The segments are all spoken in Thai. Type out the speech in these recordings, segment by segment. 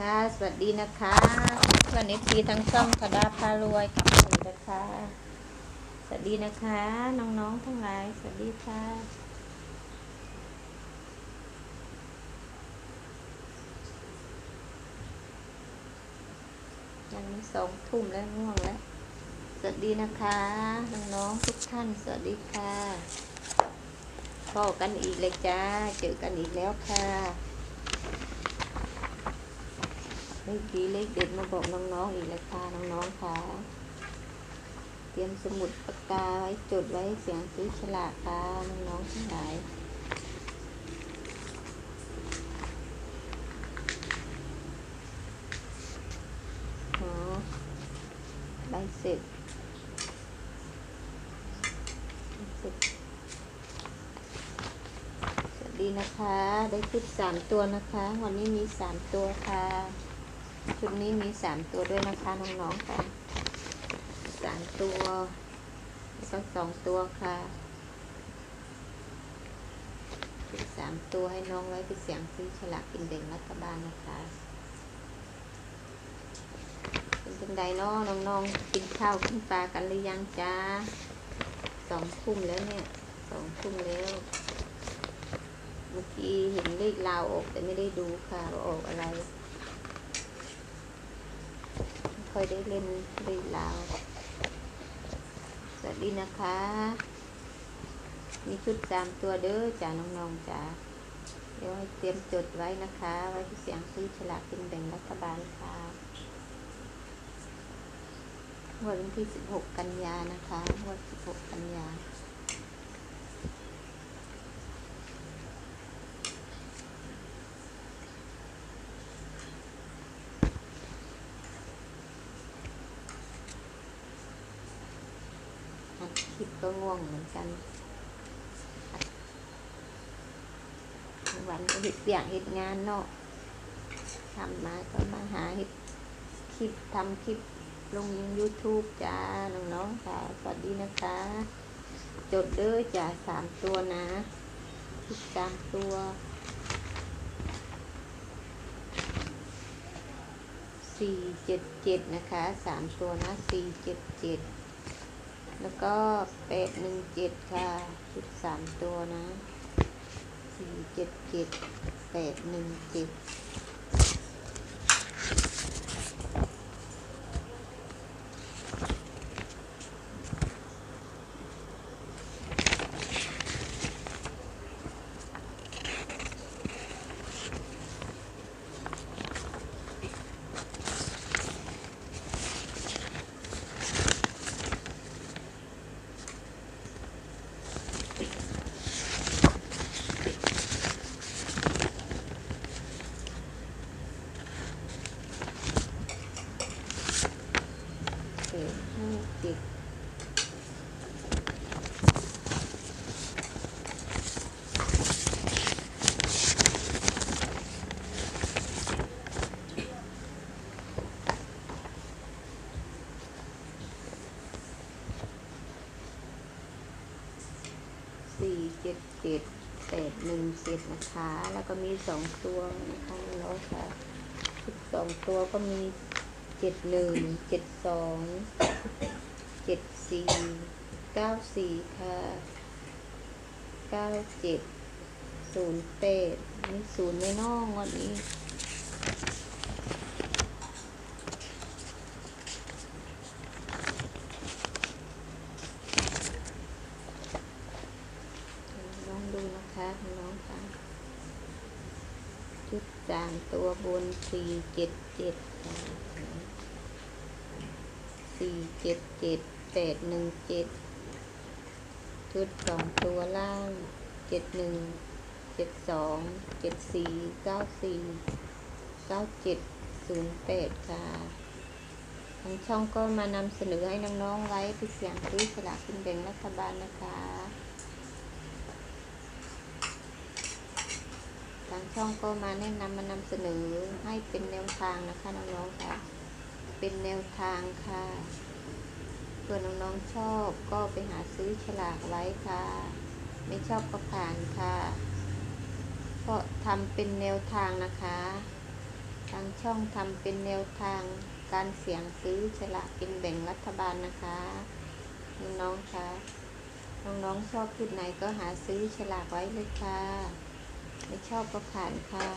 ค่ะ สวัสดีนะคะวันนี้ทีทั้งช่องธดาพารวยกับหนูนะคะ สวัสดีนะคะ น้องๆทั้งหลาย สวัสดีค่ะ ยังสองทุ่มแล้วง่วงแล้ว สวัสดีนะคะ น้องๆทุกท่าน สวัสดีค่ะพอกันอีกเลยจ้า เจอกันอีกแล้วค่ะ เลขดีเลขเด็ดมาบอกน้องๆอีกเลยค่ะน้องๆค่ะ เตรียมสมุดปากกาไว้จดไว้เสียงซื้อฉลากค่ะน้องๆทั้งหลายใบเสร็จใบเสร็จสวัสดีนะคะ ได้ชุดสามตัวนะคะ วันนี้มีสามตัวค่ะ ชุดนี้มีสามตัวด้วยนะคะน้องๆค่ะสามตัวแล้วก็สองตัวค่ะสามตัวให้น้องไว้เป็นเสียงซื้อฉลากกินแบ่งรัฐบาลนะคะเป็นจังใดเนาะน้องๆกินข้าวกินปลากันหรือยังจ้าสองทุ่มแล้วเนี่ยสองทุ่มแล้วเมื่อกี้เห็นเลขลาวออกแต่ไม่ได้ดูค่ะว่าออกอะไร ค่อยได้เล่นเลขลาวสวัสดีนะคะ มีชุดสามตัวเด้อจ้าน้องๆจ้าเดี๋ยวให้เตรียมจดไว้นะคะ ไว้ที่เสียงซื้อฉลากกินแบ่งรัฐบาลค่ะวันที่ 16 กันยานะคะวัน16 กันยา อัดคลิป ก็ง่วงเหมือนกันทั้งวันก็เห็ดเปียกเห็ดงานเนาะทำมาก็มาหาเห็ดคลิปทำคลิปลง YouTube จ้า น้องๆค่ะ สวัสดีนะคะ จดเด้อจ้าสามตัวนะชุดสามตัวสี่เจ็ดเจ็ดนะคะสามตัวนะสี่เจ็ดเจ็ด แล้วก็แปดหนึ่งเจ็ดค่ะชุดสามตัวนะสี่เจ็ดเจ็ดแปดหนึ่งเจ็ดแปด ห้าเจ็ดสี่เจ็ดเจ็ดแปดหนึ่งเจ็ดนะคะ แล้วก็มีสองตัวนะคะน้อค่ะสองตัวก็มีเจ็ดหนึ่งเจ็ดสอง เจ็ดสี่เก้าสี่ค่ะเก้าเจ็ดศูนย์แปดมีศูนย์ไม่นอกวันนี้ลองดูนะคะน้องคะชุดสามตัวบนสี่เจ็ดเจ็ด สี่เจ็ดเจ็ดแปดหนึ่งเจ็ดชุดสองตัวล่างเจ็ดหนึ่งเจ็ดสองเจ็ดสี่เก้าสี่เก้าเจ็ดศูนย์แปดค่ะทางช่องก็มานำเสนอให้น้องๆไว้ที่เสียงซื้อสลากกินแบ่งรัฐบาลนะคะทางช่องก็มาแนะนำมานำเสนอให้เป็นแนวทางนะคะน้องๆค่ะ เป็นแนวทางค่ะเพื่อน้องๆชอบก็ไปหาซื้อฉลากไว้ค่ะ ไม่ชอบก็ผ่านค่ะเพราะทำเป็นแนวทางนะคะ ทางช่องทำเป็นแนวทางการเสี่ยงซื้อฉลากกินแบ่งรัฐบาลนะคะน้องๆคะน้องๆชอบชุดไหนก็หาซื้อฉลากไว้เลยค่ะ ไม่ชอบก็ผ่านค่ะ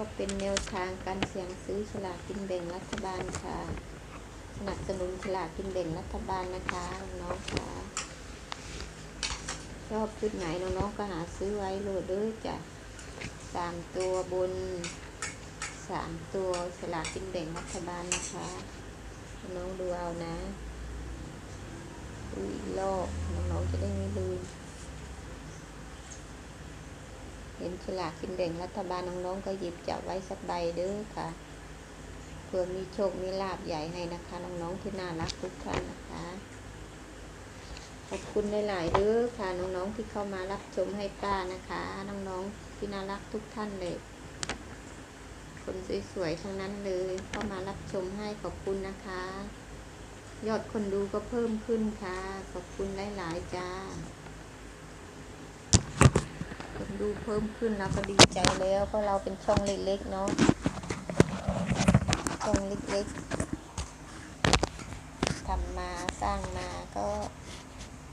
ก็เป็นแนวทางการเสี่ยงซื้อฉลากกินแบ่งรัฐบาลค่ะ สนับสนุนฉลากกินแบ่งรัฐบาลนะคะน้องค่ะชอบชุดไหนน้องๆก็หาซื้อไว้โหลดด้วยจ้ะสามตัวบนสามตัวฉลากกินแบ่งรัฐบาลนะคะ น้องดูเอานะดูอีกรอบน้องๆจะได้ไม่ลืม เห็นฉลากกินแบ่งรัฐบาลน้องๆก็หยิบจับไว้สักใบเด้อค่ะเพื่อมีโชคมีลาบใหญ่ให้นะคะ น้องๆที่น่ารักทุกท่านนะคะ ขอบคุณหลายๆเด้อค่ะน้องๆที่เข้ามารับชมให้ป้านะคะ น้องๆที่น่ารักทุกท่านเลยคนสวยๆทั้งนั้นเลยเข้ามารับชมให้ขอบคุณนะคะ ยอดคนดูก็เพิ่มขึ้นค่ะ ขอบคุณหลายๆจ้า คนดูเพิ่มขึ้นเราก็ดีใจแล้วเพราะเราเป็นช่องเล็กๆเนาะช่องเล็กๆทำมาสร้างมาก็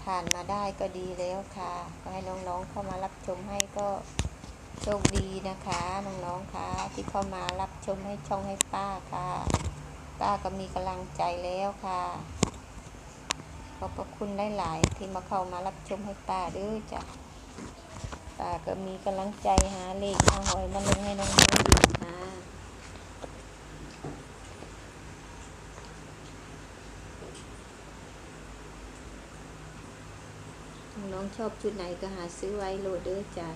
ผ่านมาได้ก็ดีแล้วค่ะ ก็ให้น้องๆเข้ามารับชมให้ก็โชคดีนะคะน้องๆค่ะที่เข้ามารับชมให้ช่องให้ป้าค่ะ ป้าก็มีกำลังใจแล้วค่ะขอบพระคุณหลายๆที่มาเข้ามารับชมให้ป้าด้วยจ้ะ ป้าก็มีกำลังใจหาเลขหาหอยมาลงให้น้องๆอยู่ค่ะน้องชอบชุดไหนก็หาซื้อไว้โหลดเด้อจ้ะ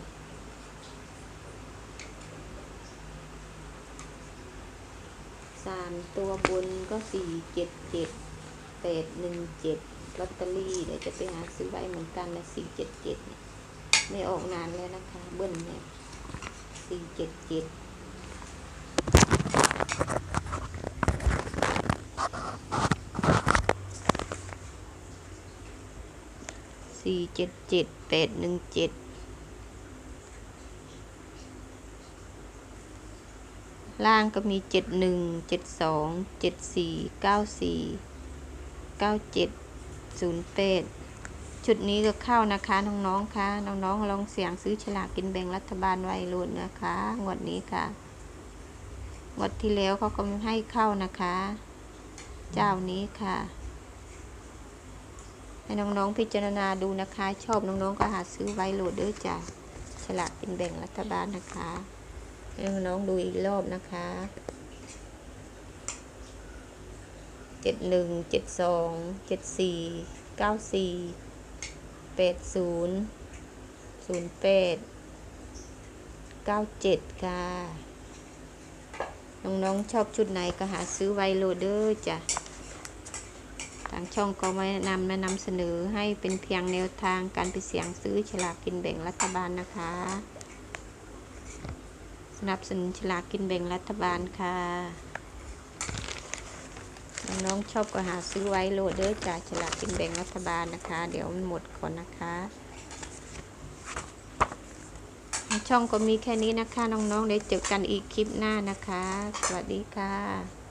สามตัวบนก็สี่เจ็ดเจ็ดแปดหนึ่งเจ็ดลอตเตอรี่เดี๋ยวจะไปหาซื้อไว้เหมือนกันนะสี่เจ็ดเจ็ดเนี่ย ไม่ออกนานแล้วนะคะ เบิ้ลเนี่ยสี่เจ็ดเจ็ดสี่เจ็ดเจ็ดแปดหนึ่งเจ็ดล่างก็มีเจ็ดหนึ่งเจ็ดสองเจ็ดสี่เก้าสี่เก้าเจ็ดศูนย์แปด ชุดนี้ก็เข้านะคะน้องๆคะน้องๆลองเสียงซื้อฉลากกินแบ่งรัฐบาลไว้รุ่นนะคะงวดนี้ค่ะงวดที่แล้วเขาก็ให้เข้านะคะ เจ้านี้ค่ะ ให้น้องๆพิจารณาดูนะคะ ชอบน้องๆก็หาซื้อไว้โหลดเด้อจ้ะฉลากกินแบ่งรัฐบาลนะคะให้น้องๆดูอีกรอบนะคะเจ็ดหนึ่งเจ็ดสองเจ็ดสี่เก้าสี่ แปดศูนย์ศูนย์แปดเก้าเจ็ดค่ะ น้องๆชอบชุดไหนก็หาซื้อไวโลเดอร์จ้ะทางช่องก็มานำมานำเสนอให้เป็นเพียงแนวทางการไปเสียงซื้อฉลากกินแบ่งรัฐบาลนะคะ สนับสนุนฉลากกินแบ่งรัฐบาลค่ะ น้องชอบก็หาซื้อไว้โหลดเด้อจากฉลากกินแบ่งรัฐบาลนะคะ เดี๋ยวมันหมดก่อนนะคะช่องก็มีแค่นี้นะคะ น้องๆเดี๋ยวเจอกันอีกคลิปหน้านะคะ สวัสดีค่ะ